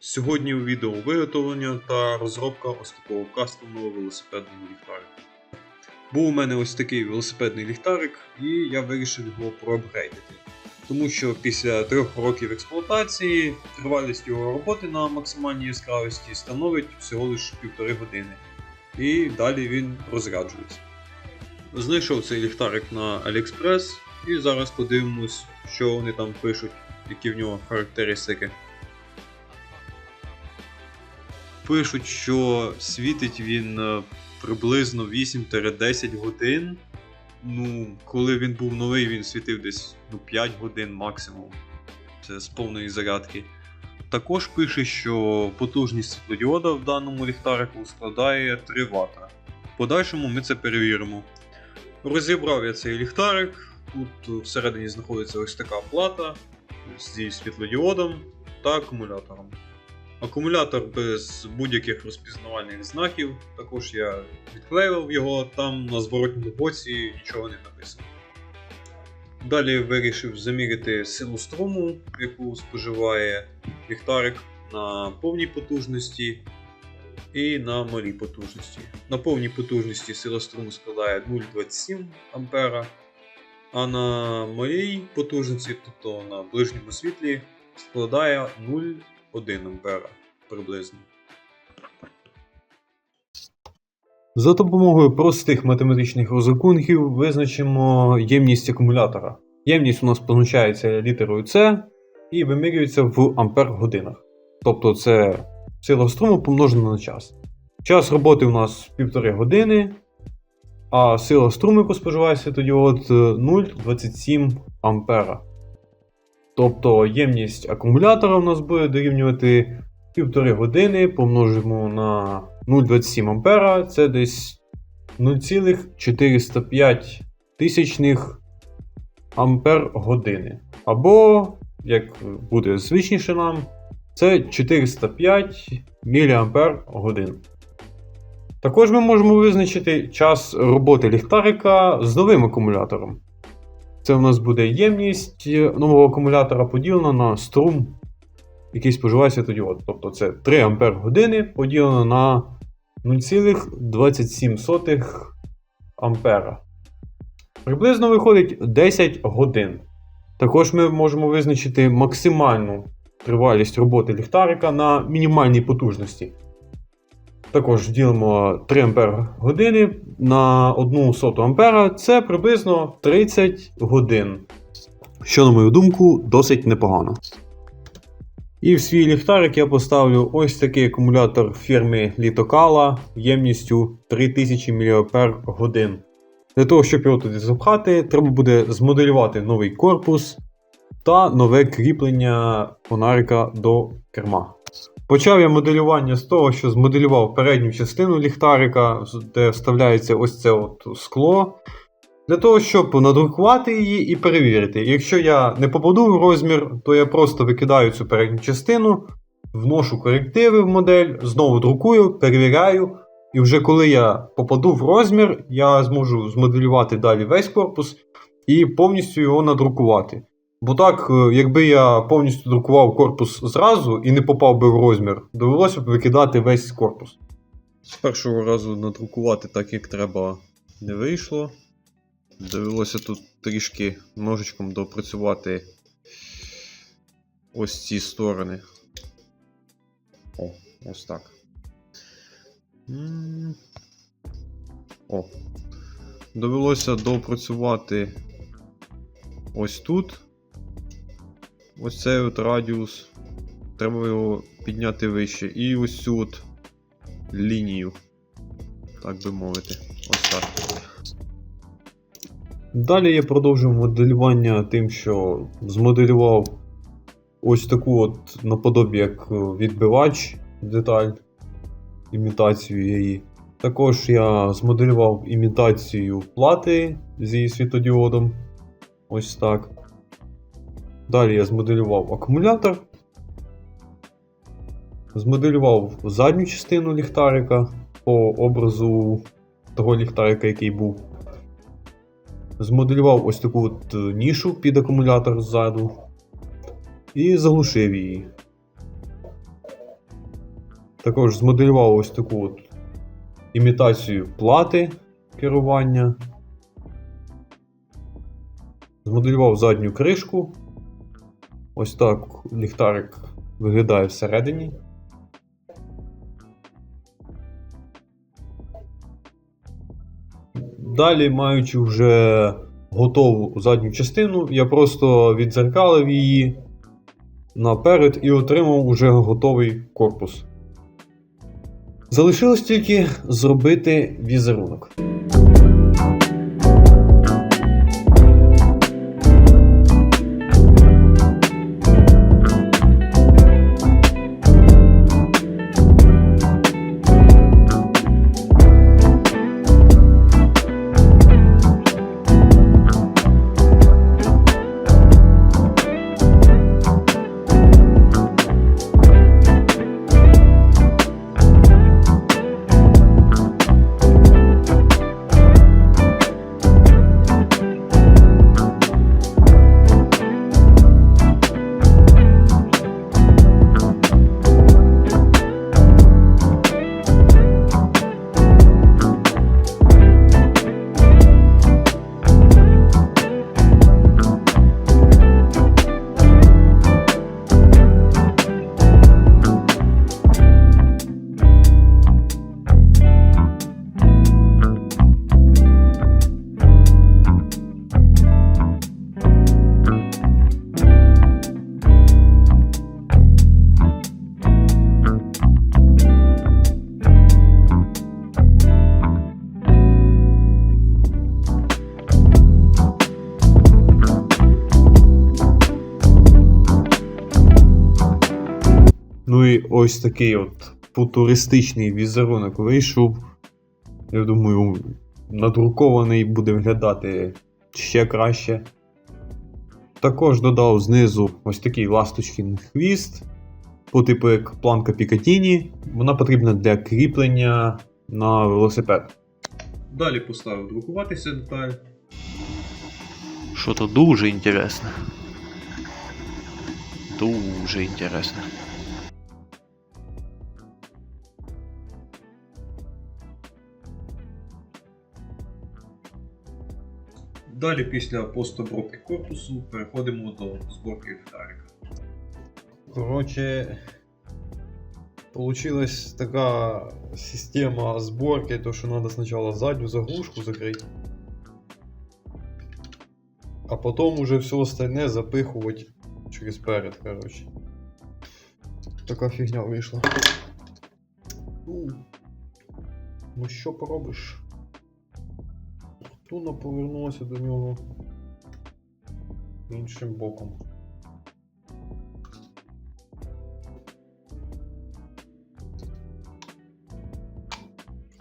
Сьогодні у відео виготовлення та розробка ось такого кастомного велосипедного ліхтарика. Був у мене ось такий велосипедний ліхтарик, і я вирішив його проапгрейдити. Тому що після трьох років експлуатації тривалість його роботи на максимальній яскравості становить всього лише півтори години. І далі він розряджується. Знайшов цей ліхтарик на AliExpress і зараз подивимось, що вони там пишуть, які в нього характеристики. Пишуть, що світить він е, приблизно 8-10 годин. Ну, коли він був новий, він світив десь ну, 5 годин максимум. Це з повної зарядки. Також пише, що потужність світлодіода в даному ліхтарику складає 3 Вт. В подальшому ми це перевіримо. Розібрав я цей ліхтарик. Тут всередині знаходиться ось така плата зі світлодіодом та акумулятором. Акумулятор без будь-яких розпізнавальних знаків. Також я відклеював його, там на зворотньому боці нічого не написано. Далі вирішив заміряти силу струму, яку споживає ліхтарик на повній потужності і на малій потужності. На повній потужності сила струму складає 0,27 А, а на малій потужності, тобто на ближньому світлі, складає 0,1 А приблизно. За допомогою простих математичних розрахунків визначимо ємність акумулятора. Ємність у нас позначається літерою С і вимірюється в ампер-годинах. Тобто це сила струму помножена на час. Час роботи у нас 1,5 години, а сила струму, яку споживає світодіод 0,27 ампера. Тобто ємність акумулятора у нас буде дорівнювати 1,5 години помножимо на 0,27 ампера, це десь 0,405 тисячних ампер години. Або, як буде звичніше нам, це 405 мА годин. Також ми можемо визначити час роботи ліхтарика з новим акумулятором. Це у нас буде ємність нового акумулятора поділена на струм, який споживає світодіод. Тобто це 3 Ампер поділено на 0,27 ампера. Приблизно виходить 10 годин. Також ми можемо визначити максимальну тривалість роботи ліхтарика на мінімальній потужності. Також ділимо 3 Ампер години на 1 соту ампера. Це приблизно 30 годин. Що, на мою думку, досить непогано. І в свій ліхтарик я поставлю ось такий акумулятор фірми Літокала ємністю 3000 мАч. Для того, щоб його туди запхати, треба буде змоделювати новий корпус та нове кріплення фонарика до керма. Почав я моделювання з того, що змоделював передню частину ліхтарика, де вставляється ось це от скло. Для того, щоб надрукувати її і перевірити. Якщо я не попаду в розмір, то я просто викидаю цю передню частину, вношу корективи в модель, знову друкую, перевіряю. І вже коли я попаду в розмір, я зможу змоделювати далі весь корпус і повністю його надрукувати. Бо так, е, якби я повністю друкував корпус зразу і не попав би в розмір, довелося б викидати весь корпус. З першого разу надрукувати так, як треба, не вийшло. Довелося тут трішки ножичком допрацювати ось ці сторони. О, ось так. О. Довелося допрацювати ось тут. Ось цей от радіус. Треба його підняти вище. І ось цю от лінію. Так би мовити. Ось так. Далі я продовжив моделювання тим, що змоделював ось таку от наподобі як відбивач деталь, імітацію її. Також я змоделював імітацію плати зі світодіодом. Ось так. Далі я змоделював акумулятор. Змоделював задню частину ліхтарика по образу того ліхтарика, який був. змоделював ось таку от е, нішу під акумулятор ззаду і заглушив її. Також змоделював ось таку от імітацію плати керування. Змоделював задню кришку. Ось так ліхтарик виглядає всередині. Далі, маючи вже готову задню частину, я просто відзеркалив її наперед і отримав уже готовий корпус. Залишилось тільки зробити візерунок. Ось такий от футуристичний візерунок вийшов. Я думаю, надрукований буде виглядати ще краще. Також додав знизу ось такий ласточкин хвіст, по типу як планка Пікатіні. Вона потрібна для кріплення на велосипед. Далі поставив друкуватися деталь. Що-то дуже інтересне. Дуже інтересне. Далі після постобробки корпусу переходимо до зборки ліхтарика. Коротше, получилась така система зборки, то що треба спочатку задню заглушку закрити. А потім уже все остальне запихувати через перед, коротше. Така фігня вийшла. Ну, ну що поробиш? Туна повернулася до нього іншим боком.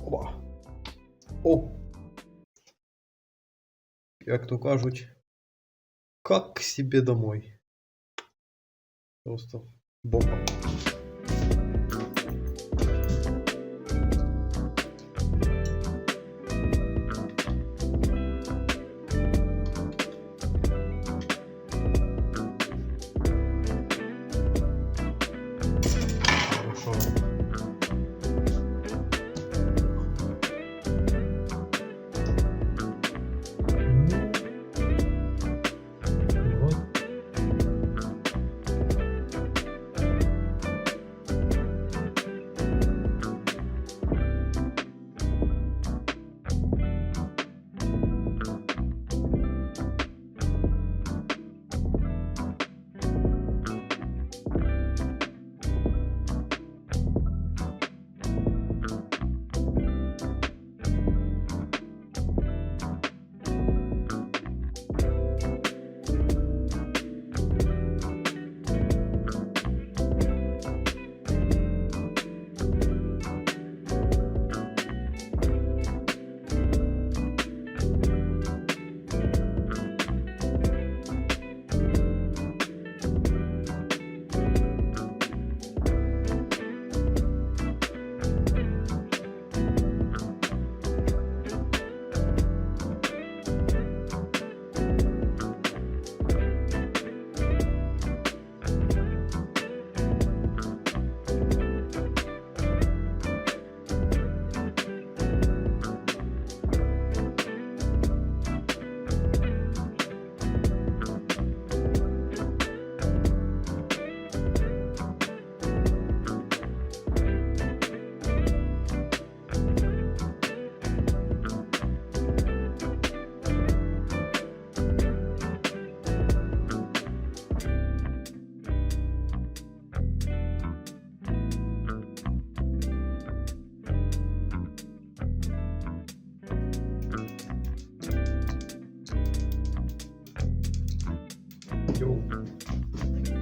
Опа. О! Як то кажуть, как себе домой. Просто бомба.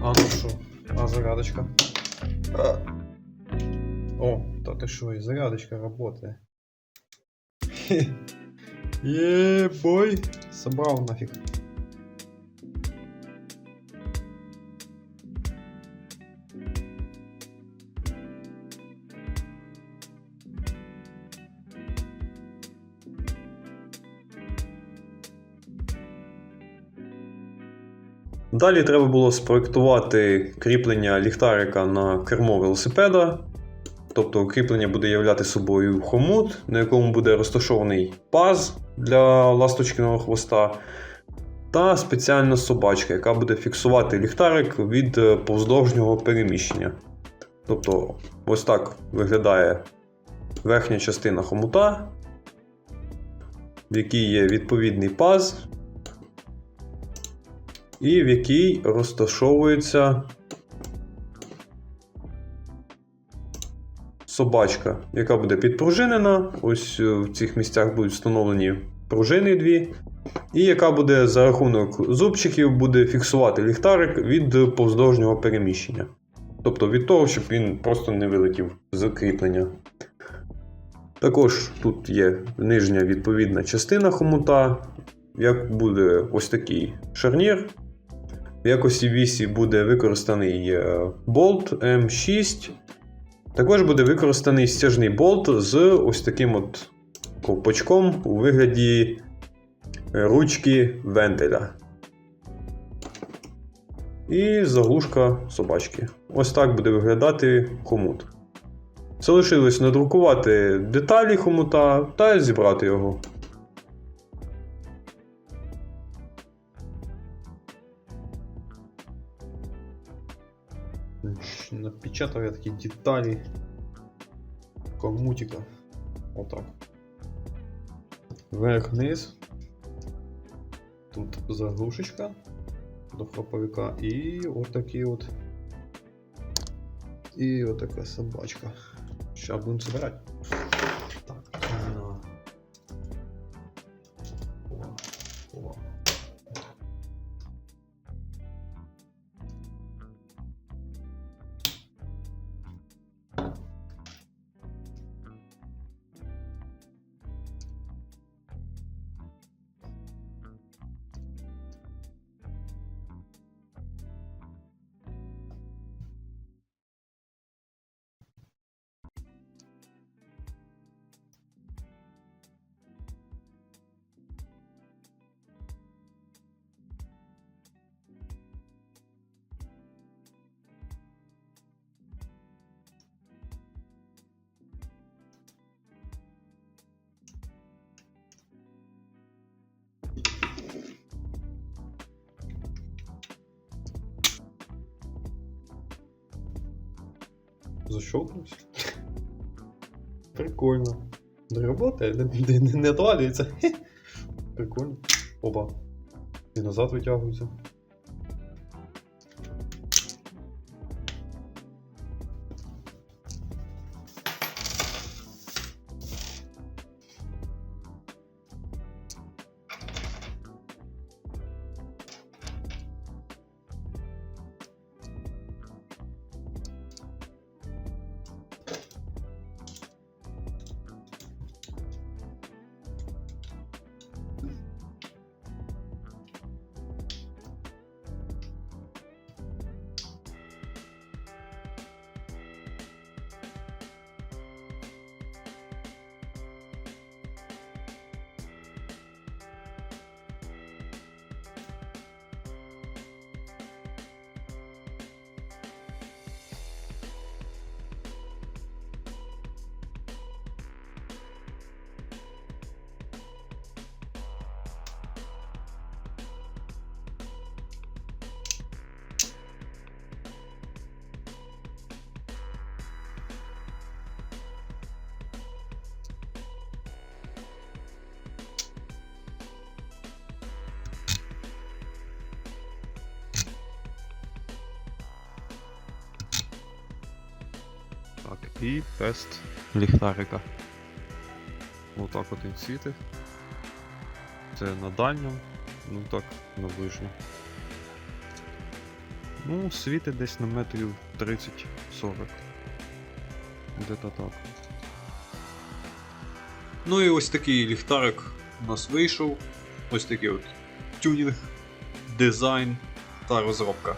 А ну що? А зарядочка? О, та ти що, і зарядочка работає. Єбой! Собрав нафіг. Далі треба було спроектувати кріплення ліхтарика на кермо велосипеда. Тобто кріплення буде являти собою хомут, на якому буде розташований паз для ласточкиного хвоста, та спеціальна собачка, яка буде фіксувати ліхтарик від е, повздовжнього переміщення. Тобто, ось так виглядає верхня частина хомута, в якій є відповідний паз, і в якій розташовується собачка, яка буде підпружинена. Ось е, в цих місцях будуть встановлені пружини дві. І яка буде за рахунок зубчиків буде фіксувати ліхтарик від повздовжнього переміщення. Тобто від того, щоб він просто не вилетів з кріплення. Також тут є нижня відповідна частина хомута, як буде ось такий шарнір. В якості вісі буде використаний е, болт М6. Також буде використаний стяжний болт з ось таким от ковпачком у вигляді е, ручки вентиля. І заглушка собачки. Ось так буде виглядати хомут. Залишилось надрукувати деталі хомута та зібрати його. Напечатав я такі деталі комутика. Отак. Вверх-вниз. Тут заглушечка до храповика і отакі от. І отака собачка. Сейчас будемо собирати. Защелкнувся. Прикольно. Не работає, не, не, не, не. Прикольно. Опа. І назад витягується. І тест ліхтарика. Отак от він світить. Це на дальньому, ну так, на ближньому. Ну, світить десь на метрів 30-40. Де-то так. Ну і ось такий ліхтарик у нас вийшов. Ось такий от тюнінг, дизайн та розробка.